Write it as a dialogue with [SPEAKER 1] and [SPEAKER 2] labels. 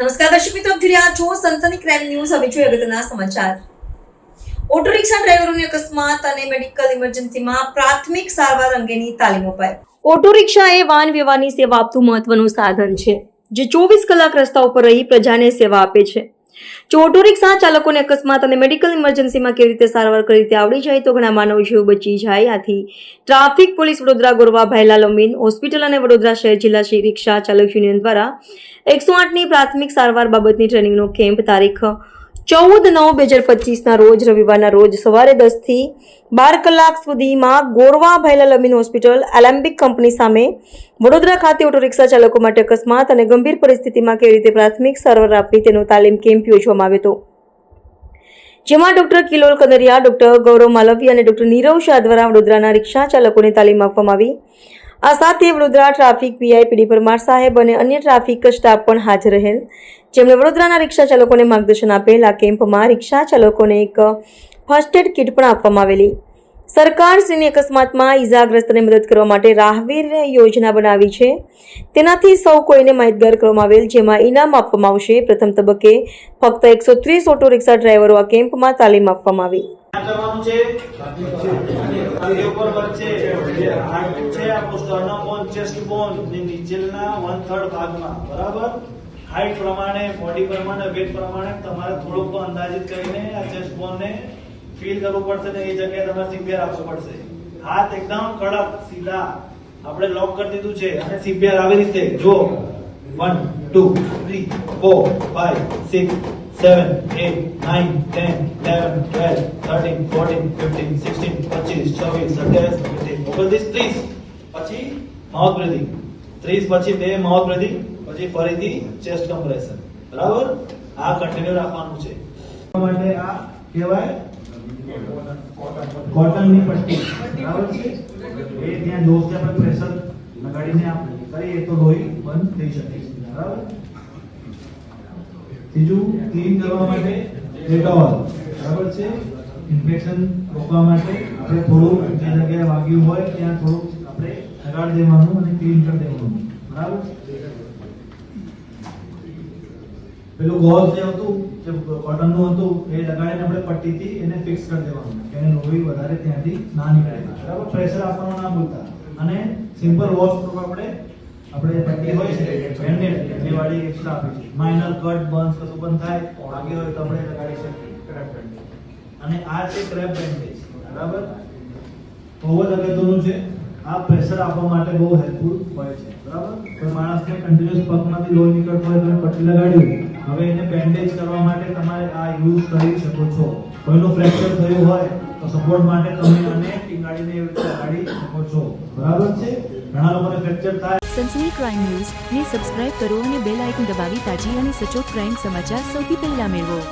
[SPEAKER 1] દર્શક મિત્રો, આપ જોઈ રહ્યા છો સનસની ક્રાઇમ ન્યૂઝ હવે જોઈએ અગત્યના સમાચાર. ઓટો રિક્ષા ડ્રાઈવરોની અકસ્માત અને મેડિકલ ઇમરજન્સીમાં પ્રાથમિક સારવાર અંગેની તાલીમ અપાય ઓટો રિક્ષા એ વાહન વ્યવહારની સેવા આપતું મહત્વનું સાધન છે, જે ચોવીસ કલાક રસ્તા ઉપર રહી પ્રજાને સેવા આપે છે. જો ઓટો રિક્ષા ચાલકોને અકસ્માત અને મેડિકલ ઇમરજન્સીમાં કેવી રીતે સારવાર કરી રીતે આવડી જાય તો ઘણા માનવ જીવ બચી જાય. આથી traffic police Vadodara, Gorwa Bhailal Amin hospital અને વડોદરા શહેર જિલ્લા રિક્ષા ચાલક યુનિયન દ્વારા એકસો આઠની પ્રાથમિક સારવાર બાબતની ટ્રેનિંગનો કેમ્પ તારીખ ચૌદ નવ બે હજાર પચીસના રોજ રવિવારના રોજ સવારે દસથી બાર કલાક સુધીમાં ગોરવા ભાઈલાલ અમીન હોસ્પિટલ એલેમ્બિક કંપની સામે વડોદરા ખાતે ઓટો રિક્ષા ચાલકો માટે અકસ્માત અને ગંભીર પરિસ્થિતિમાં કેવી રીતે પ્રાથમિક સારવાર આપવી તેનો તાલીમ કેમ્પ યોજવામાં આવ્યો હતો. જેમાં ડોક્ટર કિલોલ કદરિયા ડોક્ટર ગૌરવ માલવી અને ડોક્ટર નીરવ શાહ દ્વારા વડોદરાના રિક્ષા ચાલકોને તાલીમ આપવામાં આવી. આ સાથે Vadodara traffic PI PD Parmar સાહેબ અને અન્ય ટ્રાફિક સ્ટાફ પણ હાજર રહેલ. જેમણે વડોદરાના રિક્ષા ચાલકોને માર્ગદર્શન આપેલ, આ કેમ્પમાં રિક્ષા ચાલકોને એક ફર્સ્ટ એડ કિટ પણ આપવામાં આવેલી. સરકાર શ્રીની અકસ્માતમાં ઈજાગ્રસ્તને મદદ કરવા માટે રાહવીર યોજના બનાવી છે. તેનાથી સૌ કોઈને માહિતગાર કરવામાં આવેલ, જેમાં ઇનામ આપવામાં આવશે. પ્રથમ તબક્કે ફક્ત એકસો ત્રીસ ઓટો રિક્ષા ડ્રાઈવરો આ કેમ્પમાં તાલીમ આપવામાં આવી.
[SPEAKER 2] હાઈટ પ્રમાણે બોડી પ્રમાણે વેટ પ્રમાણે તમારે થોડુંક અંદાજિત કરીને આ ચેસ્ટ બોન ને ફીલ કરવું પડશે ને એ જગ્યાએ તમારે સીપીઆર આપવું પડશે. હાથ એકદમ કડક, સીધા. આપણે લોક કરી દીધું છે અને સીપીઆર આવી રીતે જો one two three four five six seven eight nine ten eleven twelve thirteen fourteen fifteen sixteen પચીસ, છવ્વીસ, સત્યાવીસ અઠ્યાવીસ ઓગણત્રીસ, ત્રીસ. પછી માઉથ બ્રીથિંગ ત્રીસ, પછી બે માઉથ બ્રીથિંગ પછી ફરીથી ચેસ્ટ કમ્પ્રેશન બરાબર? આ કન્ટિન્યુ રાખવાનું છે. માટે આ કહેવાય કોટનની પટ્ટી બરાબર છે? એ ત્યાં જોશે આપણે પ્રેશર લગાડીને આપણે કરીએ તો લોહી બંધ થઈ શકે બરાબર? ત્રીજું ક્લીન કરવા માટે ડેટોલ બરાબર છે? ઇન્ફેક્શન રોકવા માટે આપણે થોડું જે જગ્યાએ વાગ્યું હોય ત્યાં થોડું આપણે લગાડી દેવાનું અને ક્લીન કરી દેવાનું. બરાબર? પેલું ગોઝ જે હતું જે કોટનનું હતું, એ લગાડીને આપણે પટ્ટીથી એને ફિક્સ કરી દેવાનું. કે એને લોહી વધારે ત્યાંથી ના નીકળે. બરાબર? પ્રેશર આપવાનું ના ભૂલતા. અને સિમ્પલ વોશ કરવા આપણે આપણે પટ્ટી હોય છે બેન્ડેડ એ વાળી એક્સ્ટ્રા આપી છે. માઇનર કટ બર્ન્સ કશું પણ થાય, ઓળાગી હોય તો આપણે લગાડી શકીએ. ક્રેપ બેન્ડેજ અને આ છે ક્રેપ બેન્ડેજ બરાબર? બહુ જ અગત્યનું છે. આ પ્રેશર આપવા માટે બહુ હેલ્પફુલ હોય છે. બરાબર? કોઈ માણસને કન્ટિન્યુઅસ પગમાંથી લોહી નીકળતો હોય તમે પટ્ટી લગાડ્યું. હવે એને બેન્ડેજ કરવા માટે તમારે આ યુઝ કરી શકો છો. કોઈનું ફ્રેક્ચર થયું હોય તો સપોર્ટ માટે તમે આને ટીંગાડીને એવી રીતે લગાડી શકો છો. બરાબર છે? ઘણા લોકોને ફ્રેક્ચર થાય.
[SPEAKER 3] સનસની ક્રાઇમ ન્યૂઝ ને સબસ્ક્રાઇબ કરો અને બેલ આઇકન દબાવી તાજી અને સચોટ ક્રાઇમ સમાચાર સૌથી પહેલા મેળવો.